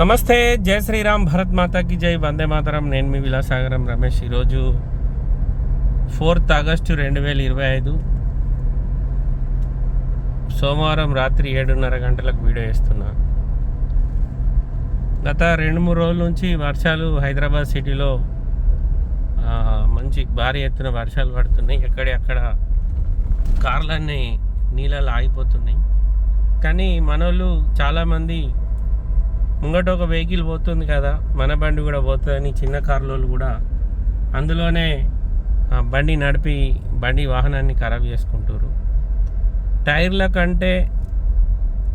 నమస్తే జై శ్రీరామ్ భరత్ మాతాకి జై వందే మాతరం. నేను మీ విలాసాగరం రమేష్. ఈరోజు ఫోర్త్ ఆగస్టు రెండు వేల ఇరవై ఐదు. సోమవారం రాత్రి ఏడున్నర గంటలకు వీడియో వేస్తున్నా గత రెండు మూడు రోజుల నుంచి వర్షాలు హైదరాబాద్ సిటీలో మంచి భారీ ఎత్తున వర్షాలు పడుతున్నాయి. ఎక్కడి అక్కడ కార్లన్నీ నీళ్ళలో ఆగిపోతున్నాయి. కానీ మనోళ్ళు చాలామంది ముంగట ఒక వెహికల్ పోతుంది కదా మన బండి కూడా పోతుందని చిన్న కార్లోళ్ళు కూడా అందులోనే బండి నడిపి బండి వాహనాన్ని ఖరాబ్ చేసుకుంటారు టైర్ల కంటే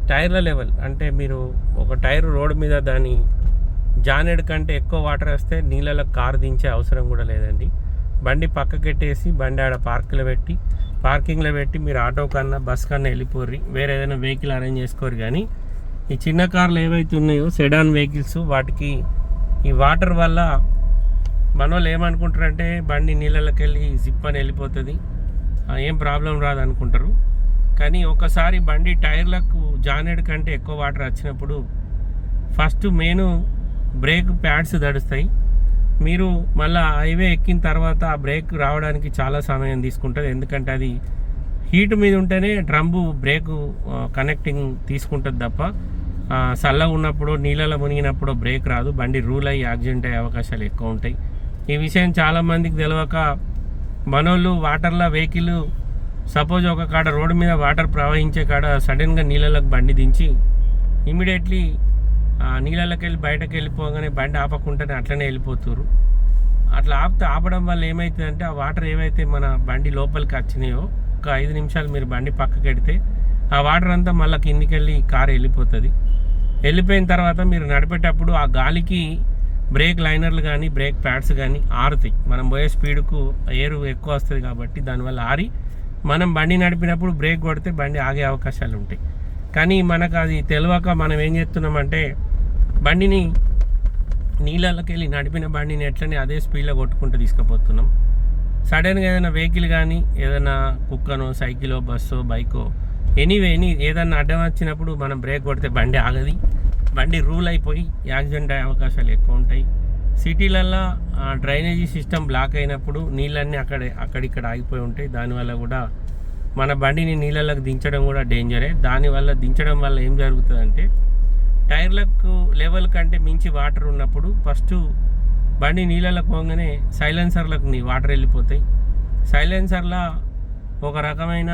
టైర్ల లెవెల్ అంటే మీరు ఒక టైర్ రోడ్డు మీద దాని జానెడ్ కంటే ఎక్కువ వాటర్ వస్తే నీళ్ళలో కారు దించే అవసరం కూడా లేదండి. బండి పక్కకెట్టేసి బండి ఆడ పార్కులో పెట్టి పార్కింగ్లో పెట్టి మీరు ఆటో కన్నా బస్ కన్నా వెళ్ళిపోర్రి. వేరే ఏదైనా వెహికల్ అరేంజ్ చేసుకోరు కానీ ఈ చిన్న కార్లు ఏవైతే ఉన్నాయో సెడాన్ వెహికల్స్ వాటికి ఈ వాటర్ వల్ల మన వాళ్ళు ఏమనుకుంటారంటే బండి నీళ్ళకి వెళ్ళి జిప్ అని వెళ్ళిపోతుంది. ఏం ప్రాబ్లం రాదు అనుకుంటారు కానీ ఒకసారి బండి టైర్లకు జానెడ్ కంటే ఎక్కువ వాటర్ వచ్చినప్పుడు ఫస్ట్ మెయిన్ బ్రేక్ ప్యాడ్స్ తడుస్తాయి. మీరు మళ్ళీ హైవే ఎక్కిన తర్వాత ఆ బ్రేక్ రావడానికి చాలా సమయం తీసుకుంటుంది. ఎందుకంటే అది హీట్ మీద ఉంటేనే డ్రంబు బ్రేక్ కనెక్టింగ్ తీసుకుంటుంది తప్ప చల్లగా ఉన్నప్పుడు నీళ్ళలో మునిగినప్పుడు బ్రేక్ రాదు. బండి రూల్ అయ్యి యాక్సిడెంట్ అయ్యే అవకాశాలు ఎక్కువ ఉంటాయి. ఈ విషయం చాలామందికి తెలియక మనోళ్ళు వాటర్లో వెహికల్ సపోజ్ ఒక కాడ రోడ్డు మీద వాటర్ ప్రవహించే కాడ సడన్గా నీళ్ళలోకి బండి దించి ఇమీడియట్లీ నీళ్ళలోకి వెళ్ళి బయటకు వెళ్ళిపోగానే బండి ఆపకుండానే అట్లనే వెళ్ళిపోతున్నారు అట్లా ఆపితే ఆపడం వల్ల ఏమవుతుందంటే ఆ వాటర్ ఏవైతే మన బండి లోపలికి వచ్చినాయో ఒక ఐదు నిమిషాలు మీరు బండి పక్కకెడితే ఆ వాటర్ అంతా మళ్ళీ కిందికి వెళ్ళి కారు వెళ్ళిపోతుంది. వెళ్ళిపోయిన తర్వాత మీరు నడిపేటప్పుడు ఆ గాలికి బ్రేక్ లైనర్లు కానీ బ్రేక్ ప్యాడ్స్ కానీ ఆరుతాయి. మనం పోయే స్పీడ్కు ఎయిర్ ఎక్కువ వస్తుంది కాబట్టి దానివల్ల ఆరి మనం బండి నడిపినప్పుడు బ్రేక్ కొడితే బండి ఆగే అవకాశాలు ఉంటాయి. కానీ మనకు అది తెలియక మనం ఏం చేస్తున్నామంటే బండిని నీళ్ళకి వెళ్ళి నడిపిన బండిని ఎట్లనే అదే స్పీడ్లో కొట్టుకుంటూ తీసుకుపోతున్నాం. సడన్గా ఏదైనా వెహికల్ కానీ ఏదైనా కుక్కనో సైకిలో బస్సో బైకో ఎనీవే ఎనీ ఏదన్నా అడ్డం వచ్చినప్పుడు మనం బ్రేక్ కొడితే బండి ఆగది. బండి రూల్ అయిపోయి యాక్సిడెంట్ అయ్యే అవకాశాలు ఎక్కువ ఉంటాయి. సిటీలల్లో డ్రైనేజీ సిస్టమ్ బ్లాక్ అయినప్పుడు నీళ్ళన్నీ అక్కడ అక్కడిక్కడ ఆగిపోయి ఉంటాయి. దానివల్ల కూడా మన బండిని నీళ్ళలోకి దించడం కూడా డేంజరే దానివల్ల దించడం వల్ల ఏం జరుగుతుందంటే టైర్లకు లెవెల్ కంటే మించి వాటర్ ఉన్నప్పుడు ఫస్ట్ బండి నీళ్ళలో పోగానే సైలెన్సర్లకు నీ వాటర్ వెళ్ళిపోతాయి. సైలెన్సర్లా ఒక రకమైన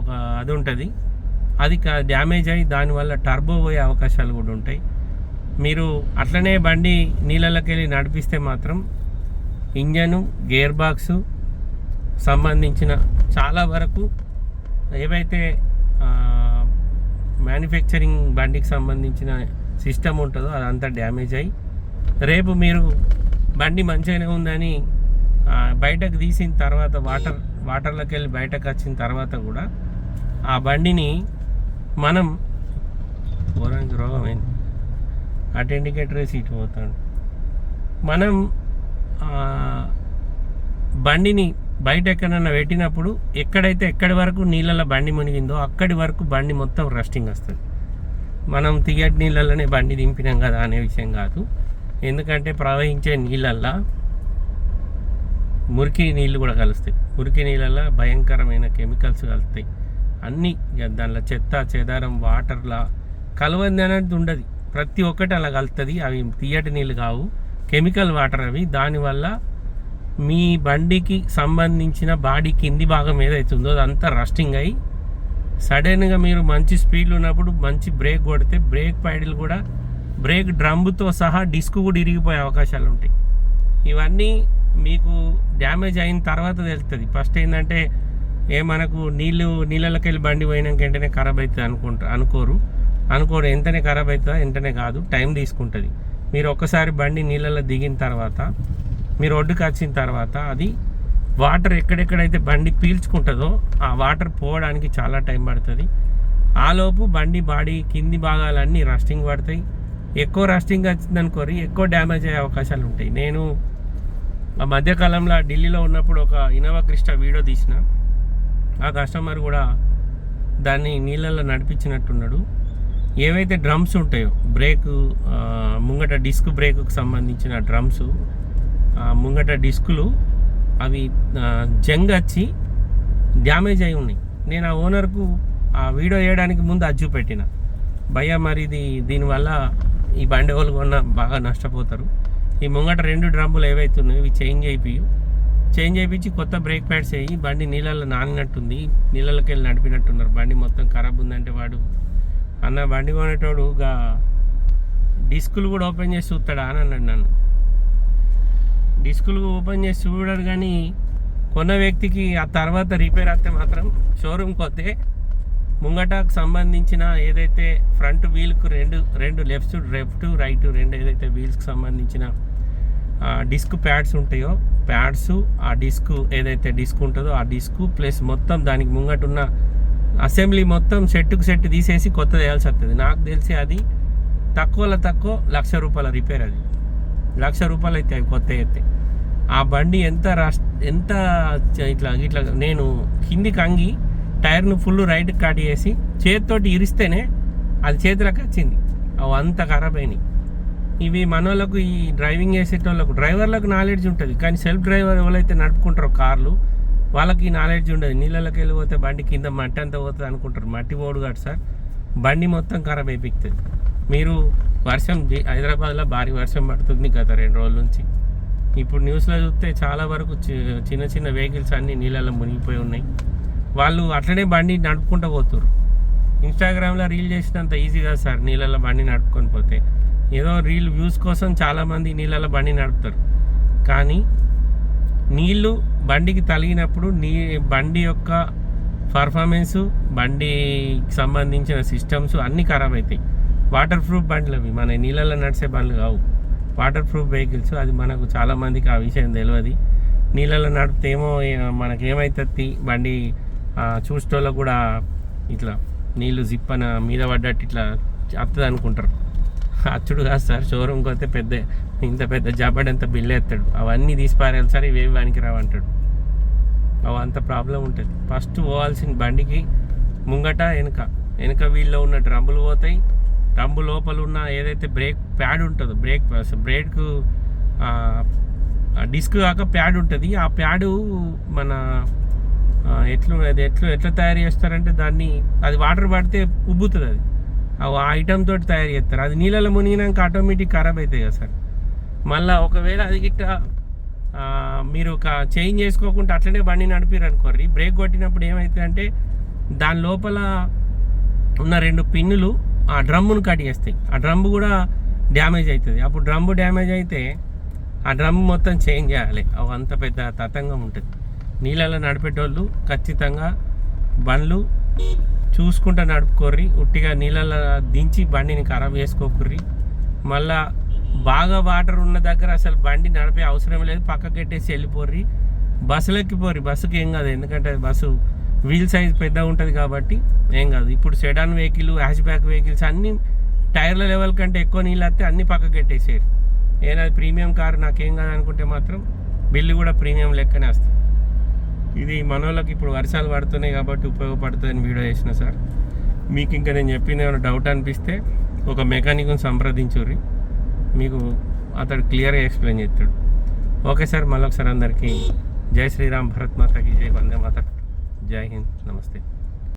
ఒక అది ఉంటుంది. అది డ్యామేజ్ అయ్యి దానివల్ల టర్బో పోయే అవకాశాలు కూడా ఉంటాయి. మీరు అట్లనే బండి నీళ్ళలోకి వెళ్ళి నడిపిస్తే మాత్రం ఇంజను గేర్ బాక్సు సంబంధించిన చాలా వరకు ఏవైతే మ్యానుఫ్యాక్చరింగ్ బండికి సంబంధించిన సిస్టమ్ ఉంటుందో అదంతా డ్యామేజ్ అయ్యి రేపు మీరు బండి మంచిగానే ఉందని బయటకు తీసిన తర్వాత వాటర్ వాటర్లోకి వెళ్ళి బయటకు వచ్చిన తర్వాత కూడా ఆ బండిని మనం ఘోరానికి రోగం అయింది అటు ఇండికేటర్ వేసి ఇటు పోతాడు. మనం బండిని బయట ఎక్కడన్నా పెట్టినప్పుడు ఎక్కడైతే ఎక్కడి వరకు నీళ్ళలో బండి మునిగిందో అక్కడి వరకు బండి మొత్తం రస్టింగ్ వస్తుంది. మనం తీయటి నీళ్ళలోనే బండి దింపినాం కదా అనే విషయం కాదు. ఎందుకంటే ప్రవహించే నీళ్ళల్లో మురికి నీళ్ళు కూడా కలుస్తాయి. మురికి నీళ్ళల్లో భయంకరమైన కెమికల్స్ కలుస్తాయి. అన్నీ దానిలో చెత్త చెదారం వాటర్లా కలవంది అనేది ఉండదు. ప్రతి ఒక్కటి అలా కలుస్తుంది అవి తీయటి నీళ్ళు కావు. కెమికల్ వాటర్ అవి. దానివల్ల మీ బండికి సంబంధించిన బాడీ కింది భాగం ఏదైతుందో అదంతా రస్టింగ్ అయ్యి సడన్గా మీరు మంచి స్పీడ్లో ఉన్నప్పుడు మంచి బ్రేక్ కొడితే బ్రేక్ ప్యాడిల్ కూడా బ్రేక్ డ్రమ్తో సహా డిస్క్ కూడా ఇరిగిపోయే అవకాశాలు ఉంటాయి. ఇవన్నీ మీకు డ్యామేజ్ అయిన తర్వాత తెలుస్తుంది. ఫస్ట్ ఏంటంటే ఏ మనకు నీళ్ళు నీళ్ళకి వెళ్ళి బండి పోయినాక వెంటనే ఖరాబ్ అవుతుంది అనుకుంటారు అనుకోరు. అనుకోరు ఎంతనే ఖరాబ్ అవుతుందా వెంటనే కాదు టైం తీసుకుంటుంది. మీరు ఒక్కసారి బండి నీళ్ళలో దిగిన తర్వాత మీరు ఒడ్డుకు వచ్చిన తర్వాత అది వాటర్ ఎక్కడెక్కడైతే బండి పీల్చుకుంటుందో ఆ వాటర్ పోవడానికి చాలా టైం పడుతుంది. ఆలోపు బండి బాడీ కింది భాగాలన్నీ రస్టింగ్ పడతాయి. ఎక్కువ రస్టింగ్ వచ్చిందనుకోరి ఎక్కువ డ్యామేజ్ అయ్యే అవకాశాలు ఉంటాయి నేను ఆ మధ్యకాలంలో ఢిల్లీలో ఉన్నప్పుడు ఒక ఇనోవా క్రిస్టా వీడియో తీసిన. ఆ కస్టమర్ కూడా దాన్ని నీళ్ళల్లో నడిపించినట్టున్నాడు. ఏవైతే డ్రమ్స్ ఉంటాయో బ్రేక్ ముంగట డిస్క్ బ్రేక్కు సంబంధించిన డ్రమ్స్ ముంగట డిస్కులు అవి జంగ్ వచ్చి డ్యామేజ్ అయి ఉన్నాయి. నేను ఆ ఓనర్కు ఆ వీడియో వేయడానికి ముందు అది చూపెట్టిన. భయ్య మరి ఇది దీనివల్ల ఈ బండి వాళ్ళు కొన్న బాగా నష్టపోతారు. ఈ ముంగట రెండు డ్రమ్ములు ఏవైతే ఉన్నాయో ఇవి చేంజ్ అయిపోయి చేంజ్ చేయించి కొత్త బ్రేక్ ప్యాడ్స్ వేయి బండి నీళ్ళల్లో నానినట్టుంది. నీళ్ళకి వెళ్ళి నడిపినట్టున్నారు. బండి మొత్తం ఖరాబ్ ఉందంటే వాడు అన్న బండి కొనేటోడు డిస్కులు కూడా ఓపెన్ చేసి చూస్తాడా అని అన్నాడు నన్ను. డిస్కులు ఓపెన్ చేసి చూడడు కానీ కొన్న వ్యక్తికి ఆ తర్వాత రిపేర్ అయితే మాత్రం షోరూమ్కి వస్తే ముంగటకు సంబంధించిన ఏదైతే ఫ్రంట్ వీల్కు రెండు రెండు లెఫ్ట్ లెఫ్ట్ రైట్ రెండు ఏదైతే వీల్స్కి సంబంధించిన డిస్క్ ప్యాడ్స్ ఉంటాయో ప్యాడ్స్ ఆ డిస్క్ ఏదైతే డిస్క్ ఉంటుందో ఆ డిస్క్ ప్లస్ మొత్తం దానికి ముంగట ఉన్న అసెంబ్లీ మొత్తం సెట్టుకు సెట్ తీసేసి కొత్త వేయాల్సి వస్తుంది. నాకు తెలిసి అది తక్కువలో తక్కువ లక్ష రూపాయల రిపేర్ అది. లక్ష రూపాయలు అయితే అవి కొత్త అయితే. ఆ బండి ఎంత రష్ ఎంత ఇట్లా ఇట్లా నేను కిందికి అంగి టైర్ను ఫుల్ రైట్ కట్ చేసి చేతితోటి ఇరిస్తేనే అది చేతిలోకి వచ్చింది. అవి అంత ఖరాబ్ అయినాయి. ఇవి మనోళ్ళకు ఈ డ్రైవింగ్ చేసేటోళ్ళకు డ్రైవర్లకు నాలెడ్జ్ ఉంటుంది. కానీ సెల్ఫ్ డ్రైవర్ ఎవరైతే నడుపుకుంటారో కార్లు వాళ్ళకి ఈ నాలెడ్జ్ ఉండదు. నీళ్ళలోకి వెళ్ళిపోతే బండి కింద మట్టి అంతా పోతుంది అనుకుంటారు. మట్టి పోడు కాదు సార్. బండి మొత్తం ఖరాబ్ అయిపోతుంది. మీరు వర్షం హైదరాబాద్లో భారీ వర్షం పడుతుంది గత రెండు రోజుల నుంచి. ఇప్పుడు న్యూస్లో చూస్తే చాలా వరకు చి- చిన్న చిన్న వెహికల్స్ అన్నీ నీళ్ళలో మునిగిపోయి ఉన్నాయి. వాళ్ళు అట్లనే బండి నడుపుకుంటూ పోతున్నారు ఇన్స్టాగ్రామ్లో రీల్ చేసినంత ఈజీ కాదు సార్ నీళ్ళలో బండి నడుపుకొని పోతే. ఏదో రీల్ వ్యూస్ కోసం చాలామంది నీళ్ళలో బండి నడుపుతారు. కానీ నీళ్ళు బండికి తగిలినప్పుడు నీ బండి యొక్క పర్ఫార్మెన్సు బండికి సంబంధించిన సిస్టమ్స్ అన్నీ ఖరాబ్ అవుతాయి వాటర్ ప్రూఫ్ బండ్లు అవి మన నీళ్ళల్లో నడిచే బండ్లు కావు. వాటర్ ప్రూఫ్ వెహికల్స్ అది మనకు చాలామందికి ఆ విషయం తెలియదు నీళ్ళలో నడిపితే ఏమో మనకేమైతుంది? బండి చూసేటోళ్ళకు కూడా ఇట్లా నీళ్ళు జిప్పన మీద పడ్డట్టు ఇట్లా వస్తుంది అనుకుంటారు అచ్చుడు కాదు సార్ షోరూమ్కి వస్తే పెద్ద ఇంత పెద్ద జబడ్ అంత బిల్లు ఎత్తాడు అవన్నీ తీసి పారేయాలి సార్ ఇవేవి వానికి రావంటాడు అవి అంత ప్రాబ్లం ఉంటుంది. ఫస్ట్ పోవాల్సిన బండికి ముంగట వెనుక వెనుక వీల్లో ఉన్న డ్రమ్ములు పోతాయి. డ్రమ్ము లోపల ఉన్న ఏదైతే బ్రేక్ ప్యాడ్ ఉంటుందో బ్రేక్ బ్రేక్ డిస్క్ కాక ప్యాడ్ ఉంటుంది. ఆ ప్యాడు మన ఎట్లు అది ఎట్లు ఎట్లా తయారు చేస్తారంటే దాన్ని అది వాటర్ పడితే ఉబ్బుతుంది అది. ఆ ఐటమ్ తోటి తయారు చేస్తారు. అది నీళ్ళలో మునిగినాక ఆటోమేటిక్ ఖరాబ్ అవుతాయి కదా సార్. మళ్ళీ ఒకవేళ అది గిట్ట మీరు ఒక చేంజ్ చేసుకోకుండా అట్లనే బండి నడిపారు అనుకోర్రి. బ్రేక్ కొట్టినప్పుడు ఏమవుతుందంటే దాని లోపల ఉన్న రెండు పిన్నులు ఆ డ్రమ్మును కట్ చేస్తాయి. ఆ డ్రమ్ కూడా డ్యామేజ్ అవుతుంది. అప్పుడు డ్రమ్ము డ్యామేజ్ అయితే ఆ డ్రమ్ మొత్తం చేంజ్ చేయాలి. అవి అంత పెద్ద తతంగం ఉంటుంది. నీళ్ళలో నడిపేటోళ్ళు ఖచ్చితంగా బండ్లు చూసుకుంటూ నడుపుకోర్రి. ఉట్టిగా నీళ్ళలో దించి బండిని ఖరాబ్ చేసుకోకుర్రి. మళ్ళా బాగా వాటర్ ఉన్న దగ్గర అసలు బండి నడిపే అవసరం లేదు. పక్కకెట్టేసి వెళ్ళిపోర్రి. బస్సులు ఎక్కిపోర్రి. బస్సుకి ఏం కాదు. ఎందుకంటే బస్సు వీల్ సైజ్ పెద్దగా ఉంటుంది కాబట్టి ఏం కాదు. ఇప్పుడు sedan vehicle hatchback vehicles అన్నీ టైర్ల లెవెల్ కంటే ఎక్కువ నీళ్ళు వస్తే అన్ని పక్కకెట్టేసేరు ఏదైనా ప్రీమియం కారు నాకేం కాదు అనుకుంటే మాత్రం బిల్లు కూడా ప్రీమియం లెక్కనే వస్తుంది. ఇది మనోళ్ళకి ఇప్పుడు వర్షాలు పడుతున్నాయి కాబట్టి ఉపయోగపడుతుందని వీడియో చేసిన సార్. మీకు ఇంకా నేను చెప్పిన ఏమైనా డౌట్ అనిపిస్తే ఒక మెకానిక్ని సంప్రదించుర్రి మీకు అతడు క్లియర్గా ఎక్స్ప్లెయిన్ చేస్తాడు. ఓకే సార్ మళ్ళొకసారి అందరికీ జై శ్రీరామ్ భరత్ మాతకి జై వందే మాత. జై హింద్ నమస్తే.